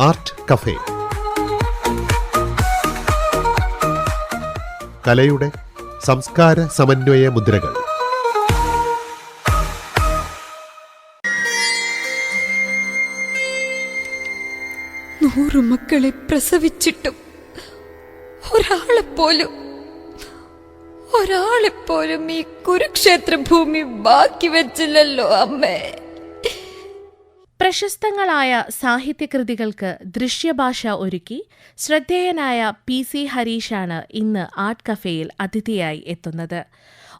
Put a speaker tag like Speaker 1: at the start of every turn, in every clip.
Speaker 1: Art cafe. കലയുടെ സംസ്കാര സമന്വയ മുദ്രകൾ.
Speaker 2: നൂറു മക്കളെ പ്രസവിച്ചിട്ടും ഒരാളെപ്പോലും ഒരാളെപ്പോലും ഈ കുരുക്ഷേത്ര ഭൂമി ബാക്കി വെച്ചില്ലല്ലോ അമ്മേ.
Speaker 3: പ്രശസ്തങ്ങളായ സാഹിത്യകൃതികൾക്ക് ദൃശ്യഭാഷ ഒരുക്കി ശ്രദ്ധേയനായ പി സി ഹരീഷാണ് ഇന്ന് ആർട്ട് കഫേയിൽ അതിഥിയായി എത്തുന്നത്.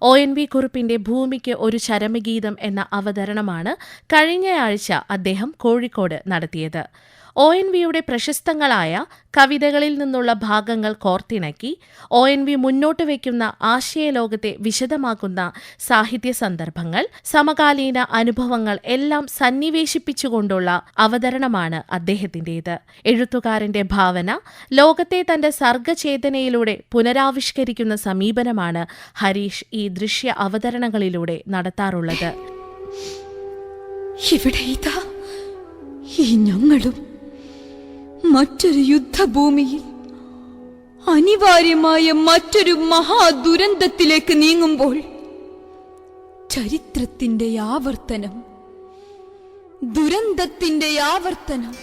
Speaker 3: ഒ എൻ വി കുറുപ്പിന്റെ ഭൂമിക്ക് ഒരു ചരമഗീതം എന്ന അവതരണമാണ് കഴിഞ്ഞയാഴ്ച അദ്ദേഹം കോഴിക്കോട് നടത്തിയത്. ഒ എൻ വിയുടെ പ്രശസ്തങ്ങളായ കവിതകളിൽ നിന്നുള്ള ഭാഗങ്ങൾ കോർത്തിണക്കി ഒ എൻ വി മുന്നോട്ട് വയ്ക്കുന്ന ആശയലോകത്തെ വിശദമാക്കുന്ന സാഹിത്യ സന്ദർഭങ്ങൾ സമകാലീന അനുഭവങ്ങൾ എല്ലാം സന്നിവേശിപ്പിച്ചുകൊണ്ടുള്ള അവതരണമാണ് അദ്ദേഹത്തിന്റേത് എഴുത്തുകാരന്റെ ഭാവന ലോകത്തെ തന്റെ സർഗചേതനയിലൂടെ പുനരാവിഷ്കരിക്കുന്ന സമീപനമാണ് ഹരീഷ് ഈ ദൃശ്യ അവതരണങ്ങളിലൂടെ നടത്താറുള്ളത്.
Speaker 2: ഇവിടെ ഇതാ ഈ ഞങ്ങളും മറ്റൊരു യുദ്ധഭൂമിയിൽ അനിവാര്യമായ മറ്റൊരു മഹാദുരന്തത്തിലേക്ക് നീങ്ങുമ്പോൾ ചരിത്രത്തിന്റെ ആവർത്തനം ദുരന്തത്തിന്റെ ആവർത്തനം.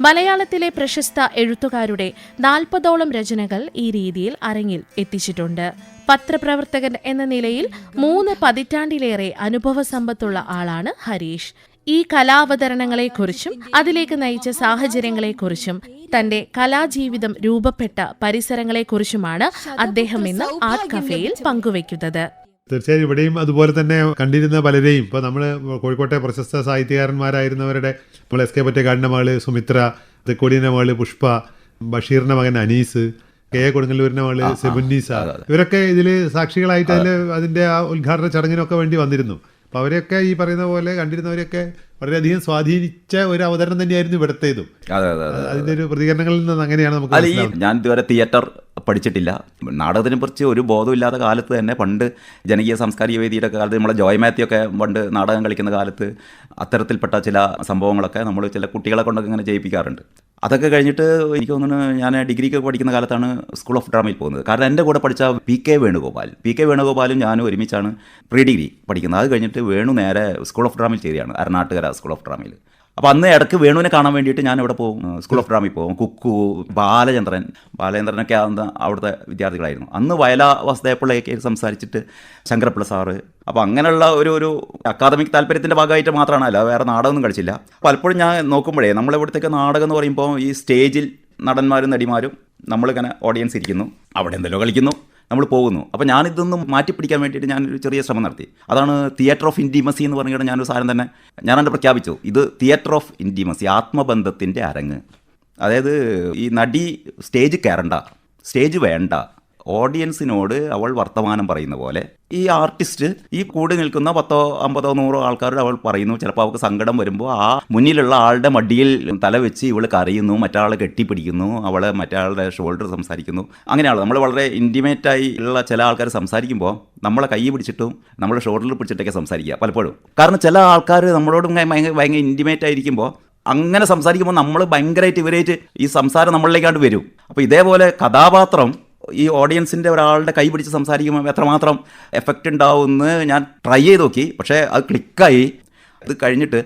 Speaker 3: മലയാളത്തിലെ പ്രശസ്ത എഴുത്തുകാരുടെ നാൽപ്പതോളം രചനകൾ ഈ രീതിയിൽ അരങ്ങിൽ എത്തിച്ചിട്ടുണ്ട്. പത്രപ്രവർത്തകൻ എന്ന നിലയിൽ മൂന്ന് പതിറ്റാണ്ടിലേറെ അനുഭവ സമ്പത്തുള്ള ആളാണ് ഹരീഷ്. ഈ കലാവതരണങ്ങളെക്കുറിച്ചും അതിലേക്ക് നയിച്ച സാഹചര്യങ്ങളെക്കുറിച്ചും തന്റെ കലാജീവിതം രൂപപ്പെട്ട പരിസരങ്ങളെക്കുറിച്ചുമാണ് അദ്ദേഹം ഇന്ന് ആർട്ട് കഫേയിൽ പങ്കുവയ്ക്കുന്നത്.
Speaker 1: തീർച്ചയായും ഇവിടെയും അതുപോലെ തന്നെ കണ്ടിരുന്ന പലരെയും ഇപ്പോൾ നമ്മൾ കോഴിക്കോട്ടെ പ്രശസ്ത സാഹിത്യകാരന്മാരായിരുന്നവരുടെ നമ്മൾ എസ് കെ പറ്റേക്കാടിന്റെ മകൾ സുമിത്ര തെക്കോടിയുടെ മകൾ പുഷ്പ ബഷീറിന്റെ മകൻ അനീസ് കെ എ കൊടുങ്ങല്ലൂരിന്റെ മകൾ സെബുന്നീസ. ഇവരൊക്കെ ഇതിൽ സാക്ഷികളായിട്ട് അതിൽ അതിന്റെ ആ ഉദ്ഘാടന ചടങ്ങിനൊക്കെ വേണ്ടി വന്നിരുന്നു. അപ്പോൾ അവരെയൊക്കെ ഈ പറയുന്ന പോലെ കണ്ടിരുന്നവരെയൊക്കെ വളരെയധികം സ്വാധീനിച്ച ഒരു അവതരണം തന്നെയായിരുന്നു ഇവിടത്തേതും.
Speaker 4: അതെ അതെ അതെ
Speaker 1: അതിന്റെ ഒരു പ്രതികരണങ്ങളിൽ നിന്ന് അങ്ങനെയാണ് നമുക്ക്
Speaker 4: ഞാൻ ഇതുവരെ തിയേറ്റർ പഠിച്ചിട്ടില്ല. നാടകത്തിനെ കുറിച്ച് ഒരു ബോധമില്ലാത്ത കാലത്ത് തന്നെ പണ്ട് ജനകീയ സാംസ്കാരിക വേദിയുടെ കാലത്ത് നമ്മളെ ജോയ് മാത്യു ഒക്കെ പണ്ട് നാടകം കളിക്കുന്ന കാലത്ത് അത്തരത്തിൽപ്പെട്ട ചില സംഭവങ്ങളൊക്കെ നമ്മൾ ചില കുട്ടികളെ കൊണ്ടൊക്കെ ഇങ്ങനെ ചെയ്യിപ്പിക്കാറുണ്ട് അതൊക്കെ കഴിഞ്ഞിട്ട് എനിക്ക് തോന്നുന്നു ഞാൻ ഡിഗ്രിക്ക് പഠിക്കുന്ന കാലത്താണ് സ്കൂൾ ഓഫ് ഡ്രാമയിൽ പോകുന്നത്. കാരണം എന്റെ കൂടെ പഠിച്ച P K Venugopal P K വേണുഗോപാലും ഞാനും ഒരുമിച്ചാണ് പ്രീ ഡിഗ്രി പഠിക്കുന്നത്. അത് കഴിഞ്ഞിട്ട് വേണു നേരെ സ്കൂൾ ഓഫ് ഡ്രാമയിൽ ചേരുകയാണ് അരനാട്ടുകര സ്കൂൾ ഓഫ് ഡ്രാമയിൽ അപ്പോൾ അന്ന് ഇടയ്ക്ക് വേണുവിനെ കാണാൻ വേണ്ടിയിട്ട് ഞാൻ ഇവിടെ പോകും. സ്കൂൾ ഓഫ് ഡ്രാമയിൽ പോകും. കുക്കു ബാലചന്ദ്രൻ ബാലചന്ദ്രനൊക്കെ അന്ന് അവിടുത്തെ വിദ്യാർത്ഥികളായിരുന്നു. അന്ന് വയല വസുദേവപ്പിള്ളയൊക്കെ സംസാരിച്ചിട്ട് ശങ്കരപ്പിള്ള സാറ്. അപ്പോൾ അങ്ങനെയുള്ള ഒരു ഒരു അക്കാദമിക് താല്പര്യത്തിന്റെ ഭാഗമായിട്ട് മാത്രമാണ്. അല്ല വേറെ നാടകമൊന്നും കളിച്ചില്ല. പലപ്പോഴും ഞാൻ നോക്കുമ്പോഴേ നമ്മളിവിടുത്തേക്ക് നാടകം എന്ന് പറയുമ്പോൾ ഈ സ്റ്റേജിൽ നടന്മാരും നടിമാരും നമ്മളിങ്ങനെ ഓഡിയൻസ് ഇരിക്കുന്നു. അവിടെ എന്തെല്ലോ കളിക്കുന്നു. നമ്മൾ പോകുന്നു. അപ്പോൾ ഞാനിതൊന്നും മാറ്റിപ്പിടിക്കാൻ വേണ്ടിയിട്ട് ഞാനൊരു ചെറിയ ശ്രമം നടത്തി. അതാണ് തിയേറ്റർ ഓഫ് ഇൻഡിമസി എന്ന് പറഞ്ഞിട്ട് ഞാനൊരു സാധനം തന്നെ ഞാൻ അതിന്റെ പ്രഖ്യാപിച്ചു. ഇത് തിയേറ്റർ ഓഫ് ഇൻഡിമസി ആത്മബന്ധത്തിന്റെ അരങ്ങ്. അതായത് ഈ നടി സ്റ്റേജ് കയറണ്ട. സ്റ്റേജ് വേണ്ട. ഓഡിയൻസിനോട് അവൾ വർത്തമാനം പറയുന്ന പോലെ ഈ ആർട്ടിസ്റ്റ് ഈ കൂടി നിൽക്കുന്ന പത്തോ അമ്പതോ നൂറോ ആൾക്കാരോട് അവൾ പറയുന്നു. ചിലപ്പോൾ അവൾക്ക് സങ്കടം വരുമ്പോൾ ആ മുന്നിലുള്ള ആളുടെ മടിയിൽ തല വെച്ച് ഇവൾ കരയുന്നു മറ്റാളെ കെട്ടിപ്പിടിക്കുന്നു അവളെ മറ്റാളുടെ ഷോൾഡർ സംസാരിക്കുന്നു. അങ്ങനെയാണ് നമ്മൾ വളരെ ഇന്റിമേറ്റായി ഉള്ള ചില ആൾക്കാർ സംസാരിക്കുമ്പോൾ നമ്മളെ കൈ പിടിച്ചിട്ടും നമ്മളെ ഷോൾഡർ പിടിച്ചിട്ടൊക്കെ സംസാരിക്കുക പലപ്പോഴും. കാരണം ചില ആൾക്കാർ നമ്മളോടും ഭയങ്കര ഭയങ്കര ഇന്റിമേറ്റ് ആയിരിക്കുമ്പോൾ അങ്ങനെ സംസാരിക്കുമ്പോൾ നമ്മൾ ഭയങ്കരമായിട്ട് ഇവരായിട്ട് ഈ സംസാരം നമ്മളിലേക്കാണ്ട് വരും. അപ്പോൾ ഇതേപോലെ കഥാപാത്രം ഈ ഓഡിയൻസിന്റെ ഒരാളുടെ കൈ പിടിച്ച് സംസാരിക്കുമ്പോൾ എത്രമാത്രം എഫക്റ്റ് ഉണ്ടാവുമെന്ന് ഞാൻ ട്രൈ ചെയ്ത് നോക്കി. പക്ഷേ അത് ക്ലിക്കായി അത് കഴിഞ്ഞിട്ട്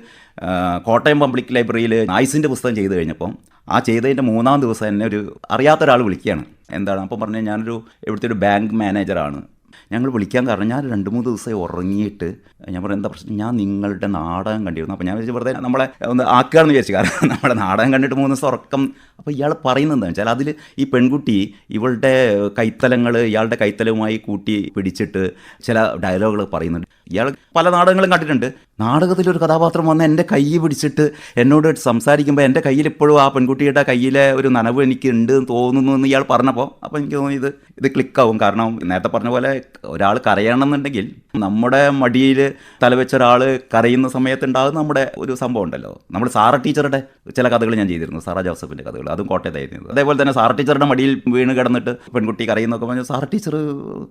Speaker 4: കോട്ടയം പബ്ലിക് ലൈബ്രറിയിൽ നായ്സിന്റെ പുസ്തകം ചെയ്ത് കഴിഞ്ഞപ്പം ആ ചെയ്തതിന്റെ മൂന്നാം ദിവസം എന്നെ ഒരു അറിയാത്ത ഒരാൾ വിളിക്കുകയാണ്. എന്താണ്? അപ്പം പറഞ്ഞാൽ ഞാനൊരു ഇവിടുത്തെ ഒരു ബാങ്ക് മാനേജറാണ് ഞങ്ങൾ വിളിക്കാൻ കാരണം ഞാൻ രണ്ട് മൂന്ന് ദിവസമായി ഉറങ്ങിയിട്ട് ഞാൻ പറയുന്നത് എന്താ പ്രശ്നം? ഞാൻ നിങ്ങളുടെ നാടകം കണ്ടിരുന്നു. അപ്പോൾ ഞാൻ വിചാരിച്ചു വെറുതെ നമ്മളെ ഒന്ന് ആക്കുകയാണെന്ന് വിചാരിച്ചു. കാരണം നമ്മുടെ നാടകം കണ്ടിട്ട് മൂന്ന് ദിവസം ഉറക്കം. അപ്പോൾ ഇയാൾ പറയുന്നത് എന്താണെന്ന് വെച്ചാൽ അതിൽ ഈ പെൺകുട്ടി ഇവളുടെ കൈത്തലങ്ങൾ ഇയാളുടെ കൈത്തലവുമായി കൂട്ടി പിടിച്ചിട്ട് ചില ഡയലോഗുകൾ പറയുന്നുണ്ട്. ഇയാൾ പല നാടകങ്ങളും കണ്ടിട്ടുണ്ട്. നാടകത്തിലൊരു കഥാപാത്രം വന്ന് എന്റെ കൈ പിടിച്ചിട്ട് എന്നോട് സംസാരിക്കുമ്പോൾ എന്റെ കയ്യിൽ ഇപ്പോഴും ആ പെൺകുട്ടിയുടെ കയ്യിലെ ഒരു നനവ് എനിക്ക് ഉണ്ട് എന്ന് തോന്നുന്നു എന്ന് ഇയാൾ പറഞ്ഞപ്പോൾ അപ്പോൾ എനിക്ക് തോന്നി ഇത് ഇത് ക്ലിക്കാവും. കാരണം നേരത്തെ പറഞ്ഞ പോലെ ഒരാൾ കരയണമെന്നുണ്ടെങ്കിൽ നമ്മുടെ മടിയിൽ തലവെച്ച ഒരാൾ കരയുന്ന സമയത്തുണ്ടാകുന്ന നമ്മുടെ ഒരു സംഭവം ഉണ്ടല്ലോ. നമ്മൾ സാറ ടീച്ചറുടെ ചില കഥകൾ ഞാൻ ചെയ്തിരുന്നു. സാറ ജോസഫിന്റെ കഥകൾ. അതും കോട്ടയത്തായിരുന്നു. അതേപോലെ തന്നെ സാറ ടീച്ചറുടെ മടിയിൽ വീണ് കിടന്നിട്ട് പെൺകുട്ടി കരയുന്നൊക്കെ പറഞ്ഞു സാറ ടീച്ചർ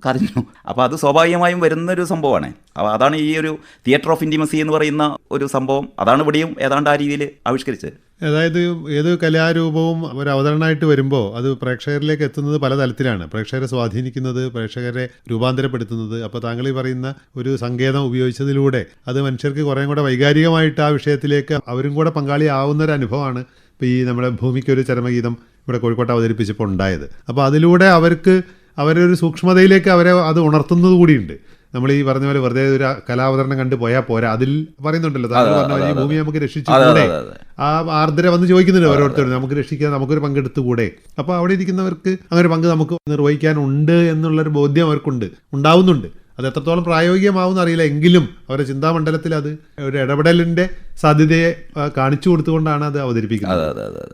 Speaker 4: കരഞ്ഞു. അപ്പോൾ അത് സ്വാഭാവികമായും വരുന്നൊരു സംഭവമാണ്. അപ്പോൾ അതാണ് ഈ ഒരു തിയേറ്റർ ഓഫ് ഇന്റിമസി സി എന്ന് പറയുന്ന ഒരു സംഭവം അതാണ് ഇവിടെയും ഏതാണ്ട് ആ രീതിയിൽ ആവിഷ്കരിച്ചത്.
Speaker 1: അതായത് ഏത് കലാരൂപവും ഒരു അവതരണമായിട്ട് വരുമ്പോൾ അത് പ്രേക്ഷകരിലേക്ക് എത്തുന്നത് പല തലത്തിലാണ്. പ്രേക്ഷകരെ സ്വാധീനിക്കുന്നത് പ്രേക്ഷകരെ രൂപാന്തരപ്പെടുത്തുന്നത്. അപ്പോൾ താങ്കൾ ഈ പറയുന്ന ഒരു സങ്കേതം ഉപയോഗിച്ചതിലൂടെ അത് മനുഷ്യർക്ക് കുറേ കൂടെ വൈകാരികമായിട്ട് ആ വിഷയത്തിലേക്ക് അവരും കൂടെ പങ്കാളിയാവുന്ന ഒരു അനുഭവമാണ് ഇപ്പോൾ ഈ നമ്മുടെ ഭൂമിക്കൊരു ചരമഗീതം ഇവിടെ കോഴിക്കോട്ട് അവതരിപ്പിച്ചപ്പോൾ ഉണ്ടായത്. അപ്പോൾ അതിലൂടെ അവർക്ക് അവരൊരു സൂക്ഷ്മതയിലേക്ക് അവരെ അത് ഉണർത്തുന്നത് കൂടിയുണ്ട്. നമ്മൾ ഈ പറഞ്ഞ പോലെ വെറുതെ ഒരു കലാവതരണം കണ്ടു പോയാൽ പോരാ. അതിൽ പറയുന്നുണ്ടല്ലോ. താങ്കൾ പറഞ്ഞ പോലെ ഈ ഭൂമി നമുക്ക് രക്ഷിച്ചുകൂടെ. ആ ആർദ്ര വന്ന് ചോദിക്കുന്നുണ്ട് ഓരോരുത്തരും നമുക്ക് രക്ഷിക്കാൻ നമുക്കൊരു പങ്കെടുത്തുകൂടെ അപ്പോൾ അവിടെ ഇരിക്കുന്നവർക്ക് അങ്ങനെ ഒരു പങ്ക് നമുക്ക് നിർവഹിക്കാനുണ്ട് എന്നുള്ളൊരു ബോധ്യം അവർക്കുണ്ട്. ഉണ്ടാവുന്നുണ്ട്. അത് എത്രത്തോളം പ്രായോഗികമാവും അറിയില്ല. എങ്കിലും അവരുടെ ചിന്താമണ്ഡലത്തിൽ അത് ഒരു ഇടപെടലിന്റെ സാധ്യതയെ കാണിച്ചു കൊടുത്തുകൊണ്ടാണ് അത് അവതരിപ്പിക്കുന്നത്.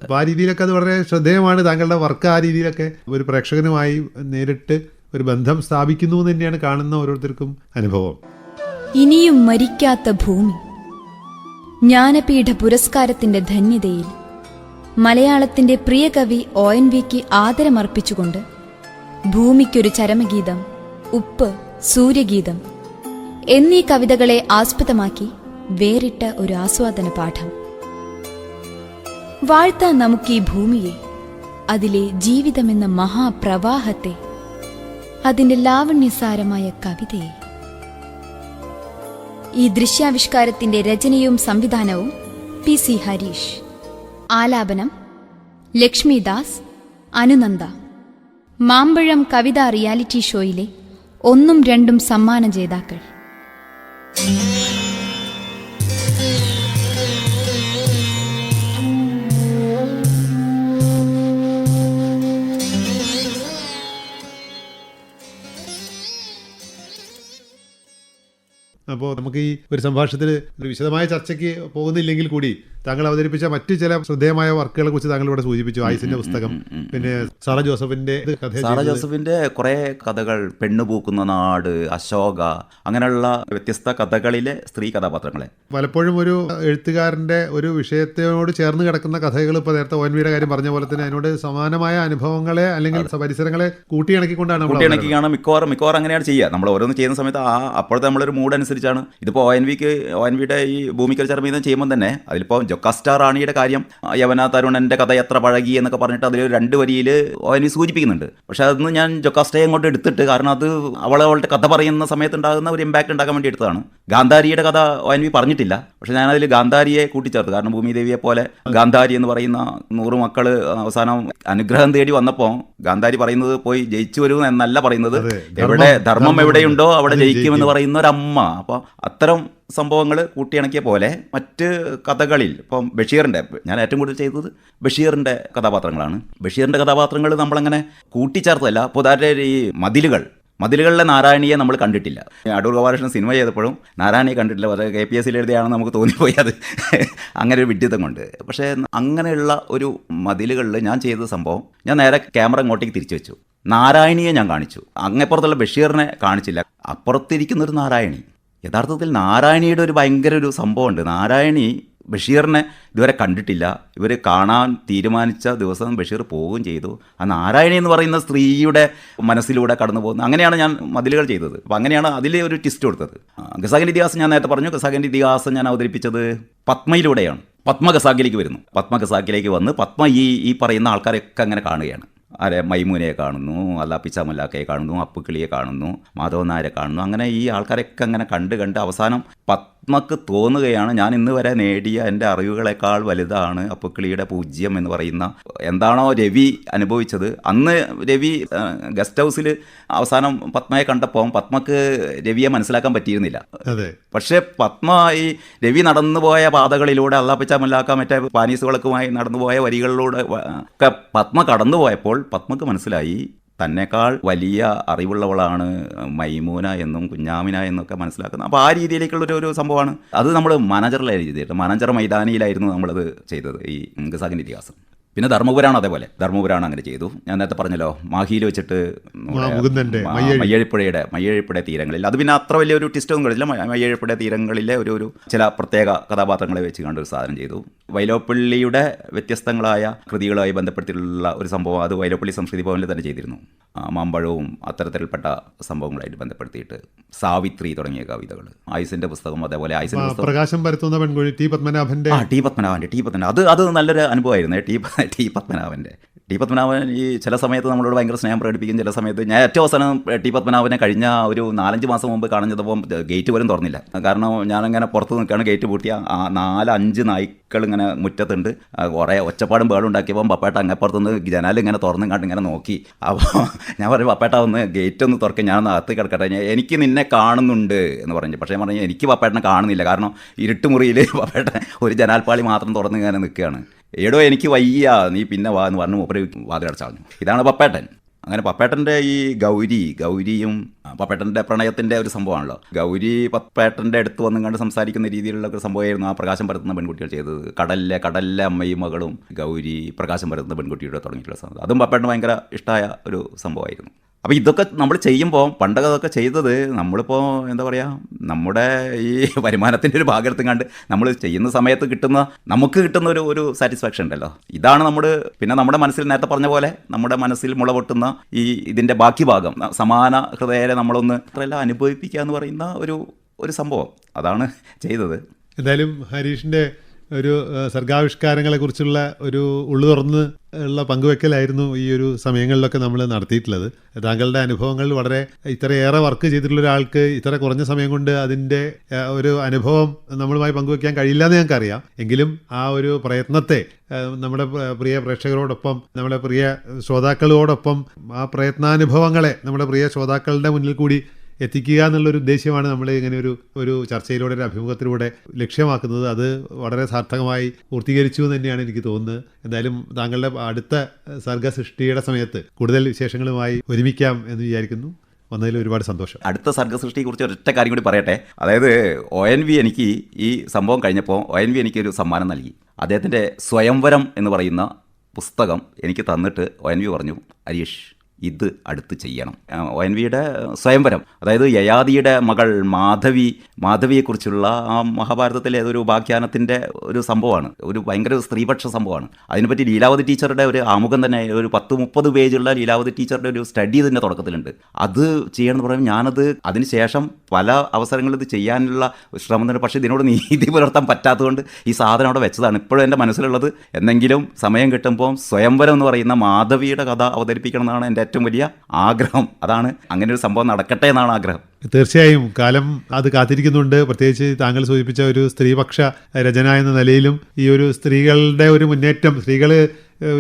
Speaker 1: അപ്പോൾ ആ രീതിയിലൊക്കെ അത് വളരെ ശ്രദ്ധേയമാണ്. താങ്കളുടെ വർക്ക് ആ രീതിയിലൊക്കെ ഒരു പ്രേക്ഷകനുമായി നേരിട്ട് ഒരു ബന്ധം സ്ഥാപിക്കുന്നു എന്ന് തന്നെയാണ് കാണുന്ന ഓരോരുത്തർക്കും അനുഭവം.
Speaker 2: ഇനിയും മരിക്കാത്ത ഭൂമി. ജ്ഞാനപീഠ പുരസ്കാരത്തിന്റെ ധന്യതയിൽ മലയാളത്തിന്റെ പ്രിയ കവി ഒ എൻ വിക്ക് ആദരമർപ്പിച്ചുകൊണ്ട് ഭൂമിക്കൊരു ചരമഗീതം ഉപ്പ് സൂര്യഗീതം എന്നീ കവിതകളെ ആസ്പദമാക്കി വേറിട്ട ഒരു ആസ്വാദന പാഠം. വാഴ്ത്താൻ നമുക്ക് ഈ ഭൂമിയെ അതിലെ ജീവിതമെന്ന മഹാപ്രവാഹത്തെ അതിന്റെ ലാവണ്യസാരമായ കവിതയെ. ഈ ദൃശ്യാവിഷ്കാരത്തിന്റെ രചനയും സംവിധാനവും പി സി ഹരീഷ്. ആലാപനം ലക്ഷ്മിദാസ് അനുനന്ദ. മാമ്പഴം കവിതാ റിയാലിറ്റി ഷോയിലെ ഒന്നും രണ്ടും സമ്മാന ജേതാക്കൾ
Speaker 1: അപ്പോൾ നമുക്ക് ഈ ഒരു സംഭാഷണത്തിൽ ഒരു വിശദമായ ചർച്ചയ്ക്ക് പോകുന്നില്ലെങ്കിൽ കൂടി താങ്കൾ അവതരിപ്പിച്ച മറ്റു ചില ശ്രദ്ധേയമായ വർക്കുകളെ കുറിച്ച് താങ്കൾ ഇവിടെ സൂചിപ്പിച്ചു. ആയുസിന്റെ പുസ്തകം. പിന്നെ സാറ ജോസഫിന്റെ
Speaker 4: സാറ ജോസഫിന്റെ കുറെ കഥകൾ പെണ്ണു പൂക്കുന്ന നാട് അശോക അങ്ങനെയുള്ള വ്യത്യസ്ത കഥകളിലെ സ്ത്രീ കഥാപാത്രങ്ങളെ.
Speaker 1: പലപ്പോഴും ഒരു എഴുത്തുകാരന്റെ ഒരു വിഷയത്തിനോട് ചേർന്ന് കിടക്കുന്ന കഥകൾ ഇപ്പോൾ നേരത്തെ ഓൻവിയുടെ വിയുടെ കാര്യം പറഞ്ഞ പോലെ തന്നെ അതിനോട് സമാനമായ അനുഭവങ്ങളെ അല്ലെങ്കിൽ പരിസരങ്ങളെ കൂട്ടിയിണക്കിക്കൊണ്ടാണ്.
Speaker 4: കുട്ടിയിണക്കിയാണ് മിക്കവാറും മിക്കവാറും അങ്ങനെയാണ് ചെയ്യുക. നമ്മൾ ഓരോന്ന് ചെയ്യുന്ന സമയത്ത് ആ അപ്പോഴത്തെ നമ്മളൊരു മൂഡ് അനുസരിച്ചാണ് ഇതിപ്പോൾ ഒ എൻ വിക്ക് ഒ എൻ വിയുടെ ഈ ഭൂമിക്കൽ ചർമ്മീതം ചെയ്യുമ്പോൾ തന്നെ അതിലിപ്പോൾ ജൊക്കാസ്റ്റാർ റാണിയുടെ കാര്യം യവന തരുണന്റെ കഥ എത്ര പഴകി എന്നൊക്കെ പറഞ്ഞിട്ട് അതിൽ രണ്ട് വരിയിൽ ഒ എൻ വി സൂചിപ്പിക്കുന്നുണ്ട്. പക്ഷെ അതൊന്ന് ഞാൻ ജൊക്കാസ്റ്റയെ അങ്ങോട്ട് എടുത്തിട്ട് കാരണം അത് അവളെ അവളുടെ കഥ പറയുന്ന സമയത്ത് ഉണ്ടാകുന്ന ഒരു ഇമ്പാക്ട് ഉണ്ടാക്കാൻ വേണ്ടി എടുത്തതാണ്. ഗാന്ധാരിയുടെ കഥ ഒ എൻ വി പറഞ്ഞിട്ടില്ല. പക്ഷെ ഞാനതിൽ ഗാന്ധാരിയെ കൂട്ടിച്ചേർത്ത്. കാരണം ഭൂമിദേവിയെ പോലെ ഗാന്ധാരി എന്ന് പറയുന്ന നൂറ് മക്കൾ അവസാനം അനുഗ്രഹം തേടി വന്നപ്പോൾ ഗാന്ധാരി പറയുന്നത് പോയി ജയിച്ചു വരൂ എന്നല്ല പറയുന്നത്. എവിടെ
Speaker 1: ധർമ്മം-
Speaker 4: എവിടെയുണ്ടോ അവിടെ ജയിക്കുമെന്ന് പറയുന്ന ഒരു അമ്മ. ഒരമ്മ അത്തരം സംഭവങ്ങൾ കൂട്ടിയിണക്കിയ പോലെ മറ്റ് കഥകളിൽ ഇപ്പം ബഷീറിന്റെ ഞാൻ ഏറ്റവും കൂടുതൽ ചെയ്തത് ബഷീറിന്റെ കഥാപാത്രങ്ങളാണ്. ബഷീറിന്റെ കഥാപാത്രങ്ങൾ നമ്മളങ്ങനെ കൂട്ടിച്ചേർത്തതല്ല. അപ്പോൾ ഉദാഹരണം ഈ മതിലുകൾ മതിലുകളിലെ നാരായണിയെ നമ്മൾ കണ്ടിട്ടില്ല. അടൂർ ഗോപാലകൃഷ്ണൻ സിനിമ ചെയ്തപ്പോഴും നാരായണിയെ കണ്ടിട്ടില്ല. പക്ഷേ കെ പി എസ് സിയിൽ എഴുതിയാണെന്ന് നമുക്ക് തോന്നിപ്പോയി. അത് അങ്ങനെ ഒരു വിഡ്ഢിത്തം കൊണ്ട്. പക്ഷേ അങ്ങനെയുള്ള ഒരു മതിലുകളിൽ ഞാൻ ചെയ്ത സംഭവം ഞാൻ നേരെ ക്യാമറ ഇങ്ങോട്ടേക്ക് തിരിച്ചു വെച്ചു. നാരായണിയെ ഞാൻ കാണിച്ചു. അങ്ങപ്പുറത്തുള്ള ബഷീറിനെ കാണിച്ചില്ല. അപ്പുറത്തിരിക്കുന്നൊരു നാരായണി. യഥാർത്ഥത്തിൽ നാരായണിയുടെ ഒരു ഭയങ്കര ഒരു സംഭവമുണ്ട്. നാരായണി ബഷീറിനെ ഇതുവരെ കണ്ടിട്ടില്ല. ഇവർ കാണാൻ തീരുമാനിച്ച ദിവസം ബഷീർ പോവുകയും ചെയ്തു. ആ നാരായണി എന്ന് പറയുന്ന സ്ത്രീയുടെ മനസ്സിലൂടെ കടന്നു പോകുന്നത് അങ്ങനെയാണ് ഞാൻ മതിലുകൾ ചെയ്തത്. അപ്പോൾ അങ്ങനെയാണ് അതിൽ ഒരു ട്വിസ്റ്റ് കൊടുത്തത്. ആ, ഇതിഹാസം ഞാൻ നേരത്തെ പറഞ്ഞു. ഖസാക്കിന്റെ ഇതിഹാസം ഞാൻ അവതരിപ്പിച്ചത് പത്മയിലൂടെയാണ്. പത്മ വരുന്നു. പത്മ വന്ന് പത്മ ഈ ഈ പറയുന്ന ആൾക്കാരെയൊക്കെ അങ്ങനെ കാണുകയാണ്. ആരെ മൈമൂനയെ കാണുന്നു അല്ല പിച്ചാമുല്ലാക്കയെ കാണുന്നു അപ്പുക്കിളിയെ കാണുന്നു മാധവൻ നായരെ കാണുന്നു. അങ്ങനെ ഈ ആൾക്കാരൊക്കെ അങ്ങനെ കണ്ട് കണ്ട് അവസാനം പത്മക്ക് തോന്നുകയാണ് ഞാൻ ഇന്ന് വരെ നേടിയ എന്റെ അറിവുകളെക്കാൾ വലുതാണ് അപ്പുക്കിളിയുടെ പൂജ്യം എന്ന് പറയുന്ന എന്താണോ രവി അനുഭവിച്ചത്. അന്ന് രവി ഗസ്റ്റ് ഹൗസിൽ അവസാനം പത്മയെ കണ്ടപ്പോൾ പത്മക്ക് രവിയെ മനസ്സിലാക്കാൻ പറ്റിയിരുന്നില്ല.
Speaker 1: അതെ.
Speaker 4: പക്ഷേ പത്മ ഈ രവി നടന്നുപോയ പാതകളിലൂടെ അള്ളാപ്പിച്ച മുല്ലാക്ക മറ്റേ പാനീസ് വിളക്കുമായി നടന്നുപോയ വരികളിലൂടെ ഒക്കെ പത്മ കടന്നുപോയപ്പോൾ പത്മക്ക് മനസ്സിലായി തന്നെക്കാൾ വലിയ അറിവുള്ളവളാണ് മൈമൂന എന്നും കുഞ്ഞാമിന എന്നൊക്കെ മനസ്സിലാക്കുന്നത് അപ്പോൾ ആ രീതിയിലേക്കുള്ള ഒരു സംഭവമാണ്. അത് നമ്മൾ മാനേജറിലായിരുന്നു ചെയ്തിട്ട് മാനേജർ മൈതാനിയിലായിരുന്നു നമ്മളത് ചെയ്തത് ഈ ഗസാഖിന്റെ ഇതിഹാസം. പിന്നെ ധർമ്മപുരാണ് അതേപോലെ. ധർമ്മപുരാണ് അങ്ങനെ ചെയ്തു. ഞാൻ നേരത്തെ പറഞ്ഞല്ലോ മാഹിയിൽ വെച്ചിട്ട് മയ്യഴിപ്പുഴയുടെ മയ്യഴിപ്പുഴ തീരങ്ങളിൽ. അത് പിന്നെ അത്ര വലിയൊരു ട്വിസ്റ്റൊന്നും കളിച്ചില്ല മയ്യഴിപ്പുഴ തീരങ്ങളിലെ ഒരു ഒരു ചില പ്രത്യേക കഥാപാത്രങ്ങളെ വെച്ച് കണ്ടൊരു സാധനം ചെയ്തു. വൈലോപ്പള്ളിയുടെ വ്യത്യസ്തങ്ങളായ കൃതികളുമായി ബന്ധപ്പെടുത്തിയിട്ടുള്ള ഒരു സംഭവം അത് വൈലോപ്പള്ളി സംസ്കൃതി ഭവനിൽ തന്നെ ചെയ്തിരുന്നു. മാമ്പഴവും അത്തരത്തിൽപ്പെട്ട സംഭവങ്ങളായിട്ട് ബന്ധപ്പെടുത്തിയിട്ട് സാവിത്രി തുടങ്ങിയ കവിതകൾ ആയുസിന്റെ പുസ്തകം അതേപോലെ പുസ്തകം.
Speaker 1: പ്രകാശം പരത്തുന്ന പെൺകുഴി ടി പത്മനാഭന്റെ.
Speaker 4: ആ ടി പത്മനാഭന്റെ ടി പത്മനാഭൻ അത് അത് നല്ലൊരു അനുഭവമായിരുന്നു. ടി ടി പത്മനാഭന്റെ. ടി പത്മനാഭൻ ഈ ചില സമയത്ത് നമ്മളോട് ഭയങ്കര സ്നേഹം പ്രകടിപ്പിക്കും. ചില സമയത്ത് ഞാൻ ഏറ്റവും അവസാനം ടി പത്മനാഭനെ കഴിഞ്ഞ ഒരു നാലഞ്ച് മാസം മുമ്പ് കാണുന്നതപ്പം ഗേറ്റ് പോലും തുറന്നില്ല. കാരണം ഞാനങ്ങനെ പുറത്ത് നിൽക്കുകയാണ് ഗേറ്റ് പൂട്ടിയ ആ നാല് അഞ്ച് ഇങ്ങനെ മുറ്റത്തുണ്ട് കുറേ ഒച്ചപ്പാടും ബേളും ഉണ്ടാക്കിയപ്പോൾ പപ്പേട്ട അങ്ങപ്പുറത്തുനിന്ന് ജനാലും ഇങ്ങനെ തുറന്നും കണ്ട് ഇങ്ങനെ നോക്കി. അപ്പോൾ ഞാൻ പറഞ്ഞു പപ്പേട്ട ഒന്ന് ഗേറ്റ് ഒന്ന് തുറക്കും ഞാനൊന്ന് അകത്ത് കിടക്കട്ടെ. ഞാൻ- എനിക്ക് നിന്നെ കാണുന്നുണ്ട് എന്ന് പറഞ്ഞു. പക്ഷേ ഞാൻ പറഞ്ഞു എനിക്ക് പപ്പേട്ടനെ കാണുന്നില്ല. കാരണം ഇരുട്ടുമുറിയിൽ പപ്പേട്ട ഒരു ജനാൽപ്പാളി മാത്രം തുറന്ന് ഇങ്ങനെ നിൽക്കുകയാണ്. എടോ എനിക്ക് വയ്യ. നീ പിന്നെ വാ എന്ന് പറഞ്ഞു. മൂപ്പര് വാതിലടച്ചു ഇതാണ് പപ്പേട്ടൻ. അങ്ങനെ പപ്പേട്ടന്റെ ഈ ഗൗരി ഗൗരിയും പപ്പേട്ടന്റെ പ്രണയത്തിന്റെ ഒരു സംഭവമാണല്ലോ. ഗൗരി പപ്പേട്ടന്റെ അടുത്ത് വന്നും കണ്ട് സംസാരിക്കുന്ന രീതിയിലുള്ള ഒരു സംഭവമായിരുന്നു ആ പ്രകാശം പരത്തുന്ന പെൺകുട്ടികൾ ചെയ്തത്. കടലിലെ കടലിലെ അമ്മയും മകളും ഗൗരി പ്രകാശം പരത്തുന്ന പെൺകുട്ടിയുടെ തുടങ്ങിയിട്ടുള്ള സംഭവം. അതും പപ്പേട്ടന് ഭയങ്കര ഇഷ്ടമായ ഒരു സംഭവമായിരുന്നു. അപ്പോൾ ഇതൊക്കെ നമ്മൾ ചെയ്യുമ്പോൾ പണ്ടൊക്കെ അതൊക്കെ ചെയ്തത് നമ്മളിപ്പോൾ എന്താ പറയുക നമ്മുടെ ഈ വരുമാനത്തിന്റെ ഒരു ഭാഗത്തും കണ്ട് നമ്മൾ ചെയ്യുന്ന സമയത്ത് കിട്ടുന്ന നമുക്ക് കിട്ടുന്ന ഒരു ഒരു സാറ്റിസ്ഫാക്ഷൻ ഉണ്ടല്ലോ. ഇതാണ് നമ്മൾ പിന്നെ നമ്മുടെ മനസ്സിൽ നേരത്തെ പറഞ്ഞ പോലെ നമ്മുടെ മനസ്സിൽ മുള പൊട്ടുന്ന ഈ ഇതിന്റെ ബാക്കി ഭാഗം സമാന ഹൃദയരെ നമ്മളൊന്ന് അത്രയെല്ലാം അനുഭവിപ്പിക്കുക എന്ന് പറയുന്ന ഒരു ഒരു സംഭവം. അതാണ് ചെയ്തത്.
Speaker 1: എന്തായാലും ഹരീഷിന്റെ ഒരു സർഗാവിഷ്കാരങ്ങളെക്കുറിച്ചുള്ള സർഗാവിഷ്കാരങ്ങളെ കുറിച്ചുള്ള ഒരു ഉള്ളു തുറന്ന് ഉള്ള പങ്കുവെക്കലായിരുന്നു ഈ ഒരു സമയങ്ങളിലൊക്കെ നമ്മൾ നടത്തിയിട്ടുള്ളത്. താങ്കളുടെ അനുഭവങ്ങൾ വളരെ ഇത്രയേറെ വർക്ക് ചെയ്തിട്ടുള്ള ഒരാൾക്ക് ഇത്ര കുറഞ്ഞ സമയം കൊണ്ട് അതിന്റെ ഒരു അനുഭവം നമ്മളുമായി പങ്കുവെക്കാൻ കഴിയില്ല എന്ന് ഞങ്ങൾക്കറിയാം. എങ്കിലും ആ ഒരു പ്രയത്നത്തെ നമ്മുടെ പ്രിയ പ്രേക്ഷകരോടൊപ്പം നമ്മുടെ പ്രിയ ശ്രോതാക്കളോടൊപ്പം ആ പ്രയത്നാനുഭവങ്ങളെ നമ്മുടെ പ്രിയ ശ്രോതാക്കളുടെ മുന്നിൽ കൂടി എത്തിക്കുക എന്നുള്ളൊരു ഉദ്ദേശ്യമാണ് നമ്മൾ ഇങ്ങനെ ഒരു ഒരു ചർച്ചയിലൂടെ ഒരു അഭിമുഖത്തിലൂടെ ലക്ഷ്യമാക്കുന്നത്. അത് വളരെ സാർത്ഥകമായി പൂർത്തീകരിച്ചു എന്ന് തന്നെയാണ് എനിക്ക് തോന്നുന്നത്. എന്തായാലും താങ്കളുടെ അടുത്ത സർഗസൃഷ്ടിയുടെ സമയത്ത് കൂടുതൽ വിശേഷങ്ങളുമായി ഒരുമിക്കാം എന്ന് വിചാരിക്കുന്നു. വന്നതിൽ ഒരുപാട് സന്തോഷം.
Speaker 4: അടുത്ത സർഗസൃഷ്ടിയെക്കുറിച്ച് ഒരൊറ്റ കാര്യം കൂടി പറയട്ടെ. അതായത് ഒ എൻ വി എനിക്ക് ഈ സംഭവം കഴിഞ്ഞപ്പോൾ ഒ എൻ വി എനിക്ക് ഒരു സമ്മാനം നൽകി. അദ്ദേഹത്തിന്റെ സ്വയംവരം എന്ന് പറയുന്ന പുസ്തകം എനിക്ക് തന്നിട്ട് ഒ എൻ വി പറഞ്ഞു ഹരീഷ്. ഇത് അടുത്ത് ചെയ്യണം. ഒ എൻ വിയുടെ സ്വയംവരം അതായത് യയാദിയുടെ മകൾ മാധവി മാധവിയെക്കുറിച്ചുള്ള ആ മഹാഭാരതത്തിലെ ഏതൊരു ഉപാഖ്യാനത്തിന്റെ ഒരു സംഭവമാണ്. ഒരു ഭയങ്കര സ്ത്രീപക്ഷ സംഭവമാണ്. അതിനെപ്പറ്റി ലീലാവതി ടീച്ചറുടെ ഒരു ആമുഖം തന്നെ ഒരു പത്ത് മുപ്പത് പേജുള്ള ലീലാവതി ടീച്ചറുടെ ഒരു സ്റ്റഡി തന്നെ തുടക്കത്തിലുണ്ട്. അത് ചെയ്യണമെന്ന് പറയുമ്പോൾ ഞാനത് അതിനുശേഷം പല അവസരങ്ങളിൽ ഇത് ചെയ്യാനുള്ള ശ്രമം തന്നെ പക്ഷേ ഇതിനോട് നീതി പുലർത്താൻ പറ്റാത്തതുകൊണ്ട് ഈ സാധനം അവിടെ വെച്ചതാണ്. ഇപ്പോഴും എന്റെ മനസ്സിലുള്ളത് എന്തെങ്കിലും സമയം കിട്ടുമ്പോൾ സ്വയംവരം എന്ന് പറയുന്ന മാധവിയുടെ കഥ അവതരിപ്പിക്കണം എന്നാണ് എന്റെ ഏറ്റവും വലിയ ആഗ്രഹം. അതാണ് അങ്ങനെ ഒരു സംഭവം നടക്കട്ടെ എന്നാണ് ആഗ്രഹം.
Speaker 1: തീർച്ചയായും കാലം അത് കാത്തിരിക്കുന്നുണ്ട്. പ്രത്യേകിച്ച് താങ്കൾ സൂചിപ്പിച്ച ഒരു സ്ത്രീപക്ഷ രചന എന്ന നിലയിലും ഈ ഒരു സ്ത്രീകളുടെ ഒരു മുന്നേറ്റം സ്ത്രീകൾ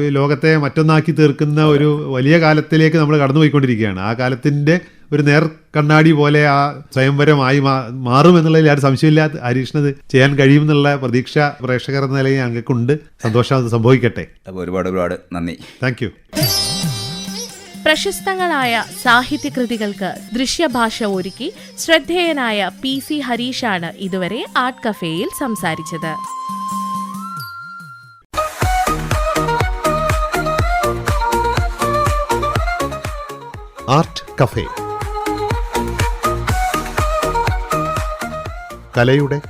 Speaker 1: ലോകത്തെ മറ്റൊന്നാക്കി തീർക്കുന്ന ഒരു വലിയ കാലത്തിലേക്ക് നമ്മൾ കടന്നുപോയിക്കൊണ്ടിരിക്കുകയാണ്. ആ കാലത്തിന്റെ ഒരു നേർ കണ്ണാടി പോലെ ആ സ്വയംവരമായി മാ മാറുമെന്നുള്ളതിൽ ആരും സംശയമില്ലാത്ത ഹരീഷിനത് ചെയ്യാൻ കഴിയുമെന്നുള്ള പ്രതീക്ഷ പ്രേക്ഷകർ എന്ന നിലയിൽ ഞങ്ങൾക്കുണ്ട്. സന്തോഷം അത് സംഭവിക്കട്ടെ.
Speaker 4: അപ്പോൾ ഒരുപാട് ഒരുപാട് നന്ദി.
Speaker 1: Thank you.
Speaker 3: പ്രശസ്തങ്ങളായ സാഹിത്യകൃതികൾക്ക് ദൃശ്യഭാഷ ഒരുക്കി ശ്രദ്ധേയനായ പി സി ഹരീഷാണ് ഇതുവരെ ആർട്ട് കഫേയിൽ സംസാരിച്ചത്.
Speaker 1: Art cafe. കലയുടെ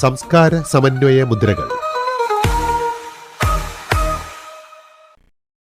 Speaker 1: സംസ്കാര സമന്വയ മുദ്രകൾ.